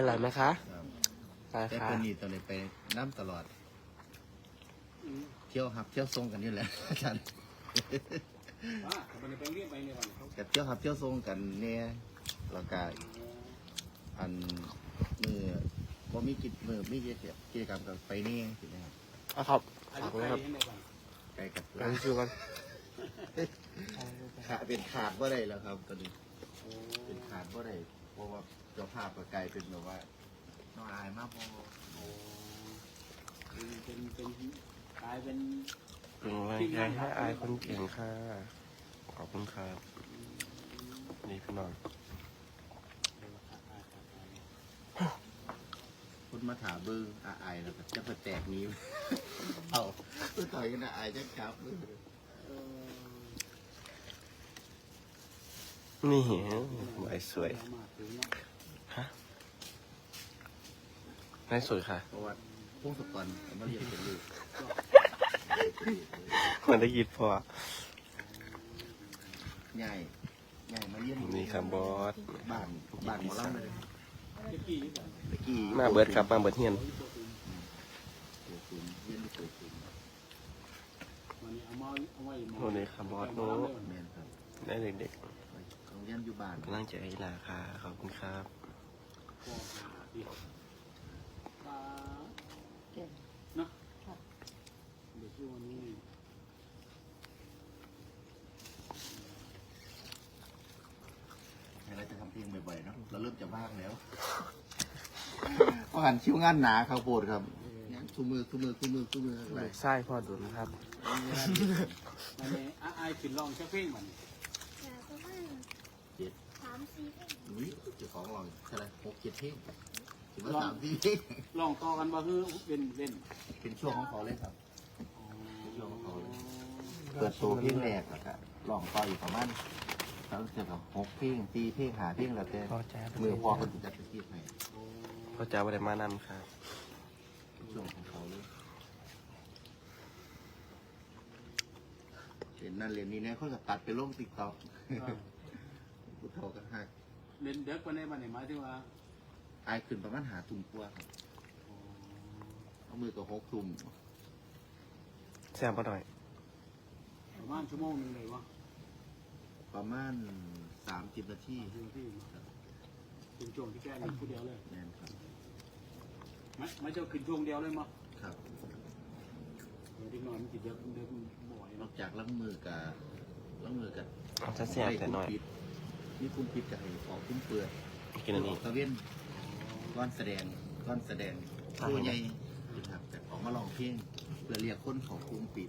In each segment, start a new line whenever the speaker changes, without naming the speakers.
เป็นไรไหมคะ
ครับ
ไป
แต่
ค่ะ
เพิ่นนี่ตอนนี้ไปน้ำตลอด เที่ยวหับเที่ยวทรงกันนี่แหละอาจารย์
อะมันไปเรียกไปเนี่ยก่อนเขา
กับเที่ยวหับเที่ยวทรงกันเนี่ยแล้วก็อันมือบ่มีกิจมือมีกิจกิจกรรมกับไปนี่สินะครับ
เอาครับ
อา
ฝาก
ยุ
ไว้
ใคร
ครับ
เห็นได้ก่อน
ไกลกับ
ลองชูกัน
ขาดเป็นขาดว่าได้แล้วครับตอนนี้
โอ้
เป็นขาดว่าได้เพ ราะว่าเจ้าภาพก็กลายเป็นแบบว่าน้องอายมากพอ
โหเป็นเป็นเป็นกลายเป็น
เป็นกำลังใจให้อายคนเก่งค่ะ ขอบคุณครับ นี่พี่น้อง
คุณมาถามเบิ้งอาอายแล้วก็จะมาแตกนี้ เอาต่อยกันอาอายจะครับเบิ้ง
นี่ใบสวย
มากถึงเนาะ
ใบสวยค่ะ
เพราะว่าพวกสกอนเอามาเรียนเป็นลูก
มันได้ยินพอ
ใหญ่ใหญ่มาเรียน
นี่ครับบอส
บ้านบ้านหมอลำเลย
เจ๊กี้นี่ก่อน
ตะกี้
มาเบิร์ดครับมาเบิร์ดเฮียน
เขาอยู่ตัวตึง
เกิดขึ้นเรียนไม่เกิดขึ้น
มันนี่เอามาเอาไว้หม
โอ้นี่ครับบอสโน้
แม่นครับ
ได้เด็ก
เขาเรียนอยู่บ้าน
ๆกำลังใจให้ลาค่ะขอบคุณครับ
ก็หาดิปลาเนาะเดี๋ยวช่วงนี้
เราจะทำเพลงบ่อยๆเนาะเราเริ่มจะว่างแล้วเพราะหันคิวงานหนาเขาโปรดครับงานทุมือทุมือทุมือทุมืออะไร
ไส้พ่อดุนครับ
มันนี่อะอายขึ้นลองแค่เพลงมัน
แต่ประมาณ
เจ็ด
สามสี่เพลง
อุ้ยเจ้าของเราเท่าไหรหกเจ็ดเพลงถือว่าสามสี่เพลง
ลองต่อกันว่าคือเป็นเป็น
เป็นช่วงของเขาเลยครับเป็นช่วงของเขาเลยเปิดตัวเพลงแรกแล้วก็ลองต่ออีกประมาณเราจะแบบหกเพลงตีเพลงหาเพลงแล้วแต่
พ่อแจ๊บ
มือพอคนถึงจะไปเทียบให้
พ่อแจ๊บอะไรมานำครับ
เป็นช่วงของเขาเลยเห็นนั่นเรียนนี้เนี่ยเขาจะตัดไปลงติ๊กต็อก พุทโธกันหัก
เล่นเด็กไปในบ้านไหนหมายถึงว่า
อายขึ้นประมาณหาตุ่มกลัวครับเอามือกับหกตุ่ม
แซมพ่อหน่อย
ประมาณชั่วโมงหนึงเลยวะ
ประมาณสามสิบนาที
ถึงที่ถึงช่วงที่แกนี่ผู้เดียวเลย
แน่นครับ
ไม่ไม่เจ้าขึ้นช่วงเดียวเลยมั้ง
ครับ
เดี๋ยวดิ้งหน่อยมันติดเด็กเด็กบ่อย
นอ
เนาะ
กจากล้างมือกับล้างมือกับ
เอาจะแซมแต่หน่อย
นี่คุ้ มปิดกับไอ้ออกคุ้มเปลือก
กินอันนี้
ตะเวนก้อนแสดงก้อนแสดง
ครับ
ตัวใหญ่ครับแต่ออกมาลองเพลงเพื่อเรียกคนของคุ้มปิด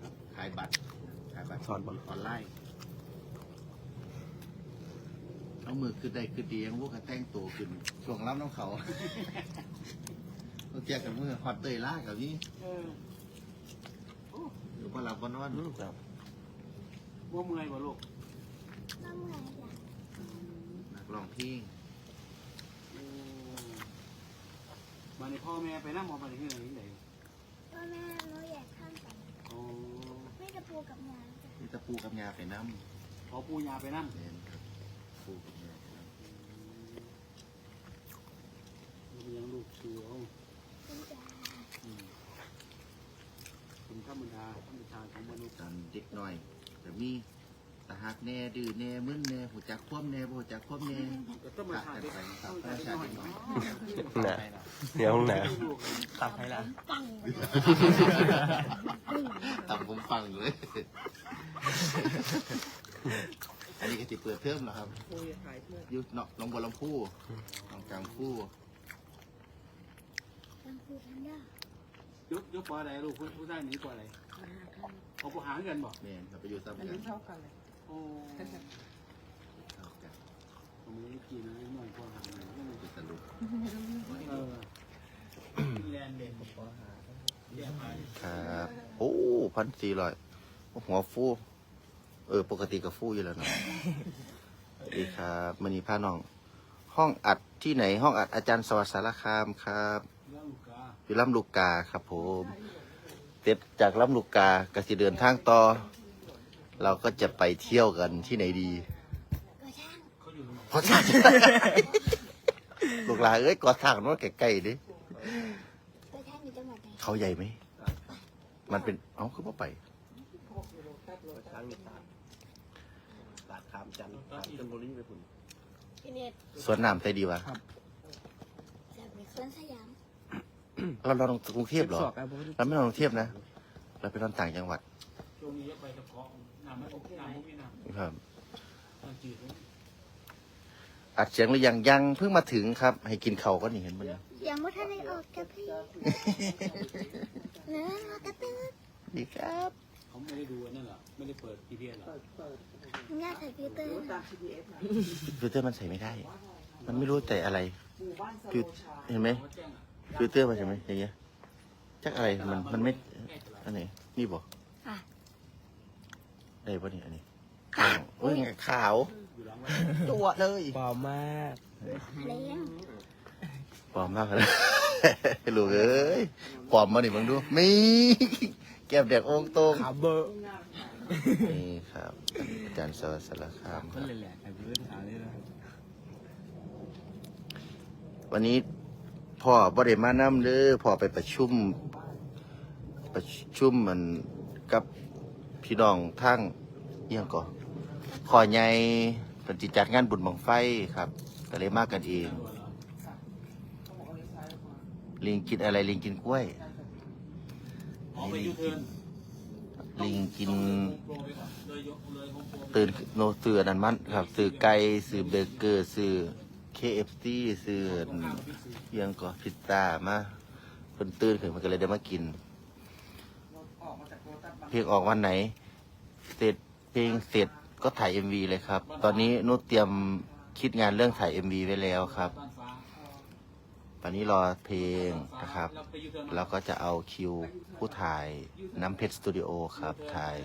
ครับขายบัตรขายบัตร
สอนบอล
ออนไลน์เอามือคือได้คือดียังพวกกระแต่งตัวขึ้นช่วงรับน้ำเขาเราเจอกับมือฮอตเตยล่ากับนี่
เออ
หรือว่าหลับว่านอน
อืมครับ
ว่าเมื่อยบ่ลูก
น้ำเงินหลัก
นักร้องเพลง
โอ้มาในพ่อแม่ไปนั่งมองไปที่ไหนที่ไหน
พ่อแม่หนูอยากข้ามไป
โอ้
ไม่กระปูกับงานจ้ะ
นี่ตะปูกับยาไปน้
ขอปูยาไปนั่งำ
เน้นครับปูกับยาไปน้
มันยังลูกเสือเอา
คุณจ๋า
อืมเป็นธรรมดาธรรมชาติของมนุษย์ำ
ตอนเด็กหน่อยแต่มี ตาหักแน่ดื้อแน่มึนแน่หูจักคว่ำแน่บ่หูจักคว่ำแน่
ก็ธรรมชาติเด็กธรรมชาติเด็กน้อย
หนาเดี๋ยวหนา
ตับไปละ
ปัง
ตามผมฟังเลย อันนี้ก็ติเปิดเทอมแล้วครับอยุนอกลงบอลลำพูลองกลางพู
ปังคือทันเดอร์
ยกยกปออะไรลูกผู้ผู้ชายหนีปออะไรเขาผู้หาเงินบ่
แมนครับไปอยู่ซ้ำ
อัน
กั
นี้
น
เท่ากันเลย
โอ้
เท่ากัน
ผมไม่กินนะหน่อยพอหาเงิน
เป็นสรุป
เออแลนเด่นปอหาเรียกไป
ครับโอ้พันสี่ร้อยหัวฟูเออ ปกติก็ฟูอยู่แล้วเนาะดีครับมณีพาน้อง ห้องอัดที่ไหน ห้องอัดอาจารย์สวัสดิ์สารคามครับ
องลูกกา
อยู่ลำลูกกาครับผมเสร็จจากลำลูกกากสิเดินทางต่อ เราก็จะไปเที่ยวกันที่ไหนดี
ก็ช่าง
เขาอยู่
เพราะฉะนั้นลูกหลานเอ้ยกอดทางมันใกล้ๆดิ
ไปท่านอยู่จังหวัดไหน
เขาใหญ่ไหม มันเป็น เอ้าคือว่าไป
ช้างมีตาดตาดขามจันทร์ขามจันทบุรีไปคุณ
พี่เน็ต
สวนน้ำใจดีวะ
จากไปสวนสยาม
เราเราลงกรุงเทพเหรอเราไม่ลงกรุงเทพนะ เราไปนอนต่างจังหวัด
ช่วงนี้จะไปตะเกาะ น้ำไม่น้ำไม่มีน้ำ
ครับ
น้ำจืด
อัดเสียงหรือยังยังเพิ่งมาถึงครับ ให้กินเขาวก็นี่เห็นมั้ย
ยังไม่ทันได้ออกกับพี่เนื้อกระตือ
ดีครับ
เขาไม่ได้ดูนั่นหรอไม่ได้เปิด GPS หรอ
ง่ายใส่ฟิลเตอร์
ฟิลเตอร์มันใส่ไม่ได้ มันไม่รู้แต่อะไรฟิลเห็นไหม
เขาแจ้งอะ
ฟิลเตอร์มันใช่ไหมอย่างเงี้ยจักอะไรมันมันไม่อันไหนนี่บอก
อะ
ได้ปะเนี่ยอันนี้ขาวเฮ้ยขาว
อยู่หลังไว้
ตัวเลย
ปลอมมาก
อะไรยัง
ปลอมมากเลยลูกเอ้ยปลอมมาหนิมึงดูมีแก้มแดกองค์โตรง
ขาเบอร์
นี่ครับ อาจารย์สวัสดิ์สารคาม
คนเลยแหละไอ้เพื่อนถามเลยนะ
วันนี้พ่อบ่ได้มานำเด้อพ่อไปประชุม ประชุมมันกับ พี่น้องทั้งเอียงก่อขอใหญ่ปฏิจัดงานบุญบังไฟครับก็เลยมากกันเอง ลิงกินอะไรลิงกินกล้วย
ออกไปยูเทิน
ลิงกิน ตื่นโนซื้ออันนั้นมันครับซื้อไก่ซื้อเบเกอร์ซื้อ KFC ซื้อเอียงก่อพิซซ่ามาเพิ่นตื่นขึ้นมันก็เลยได้มากิน เพลงออกวันไหน เสร็จเพลงเสร็จก็ถ่าย MV เลยครับ ตอนนี้นุชเตรียมคิดงานเรื่องถ่าย MV ไว้แล้วครับ ตอนนี้รอเพลงนะครับ
เราไปยูเทิร์น
แล้วก็จะเอาคิวผู้ถ่ายน้ำเพชรสตูดิโอครับถ่าย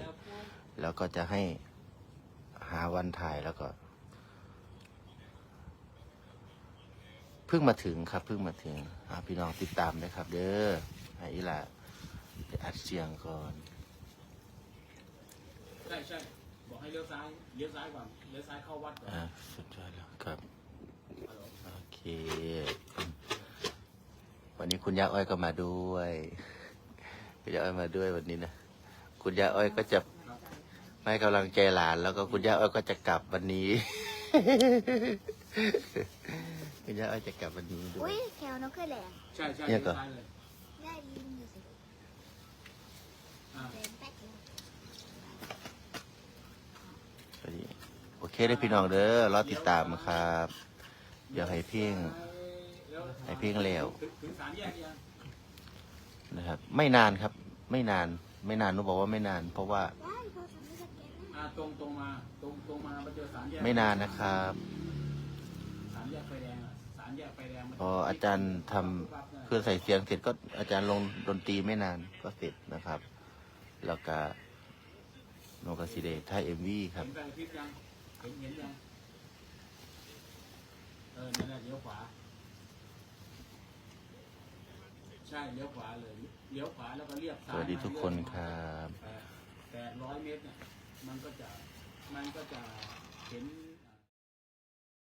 แล้วก็จะให้หาวันถ่ายแล้วก็เพิ่งมาถึงครับเพิ่งมาถึงพี่น้องติดตามนะครับ เด้อให้ละไปอัดเสียงก่อน
ใช่ใช่บอกให้เลี้ยวซ้ายเลี้ยวซ้ายก่อนเลี้ยวซ้ายเข้าวัดก่อน
อ่าสุดยอดแล้วครับโอเค วันนี้คุณย่าอ้อยก็มาด้วยคุณย่าอ้อยมาด้วยวันนี้นะ คุณย่าอ้อยก็จะให้กำลังใจหลาน แล้วก็คุณย่าอ้อยก็จะกลับวันนี้ คุณย่าอ้อยจะกลับวันนี้ด้ว
อุ้
ย
ย แถวนกกระแหลง
ใช่ใช่
เนี่
เลี้
ย
ยว
ก่อน
ซ้ายเลย
ได้ยินอยู่สิ
อ่า
เดินแป๊บเดียว
พอดี โอเคได้อพี่น้องเด้อรอติดตามครับ เดี๋ยวให้เพียง
แล้ว
ให้เพียงแล้ว
ถึงถึงสามแยกยัง
นะครับ ไม่นานครับ ไม่นาน ไม่นานนุบอกว่าไม่นาน เพราะว่า
ได้พอสำเร็จแล้ว
อ่าตรงตรงมาตรงตรงมามาเจอสามแยก
ไม่นานนะครับ
สามแยกไฟแดงอะสามแยกไฟแดงมัน
พออาจารย์ทำเครื่องใส่เสียงเสร็จก็อาจารย์ลงดนตรีไม่นานก็เสร็จนะครับ แล้วก็โนกาซิเดท่ายเอ็มวีครับ
เห็นไฟพริบยังเห็นเห็นยังเออนั่นแหละเลี้ยวขวา ใช่เลี้ยวขวาเลยเลี้ยวขวาแล้วก็เรียบ
ส
ซ้าย
วัสดีทุกคนครับ
แปดแปดร้อยเมตรเนี่ยมันก็จะมันก็จะเห็น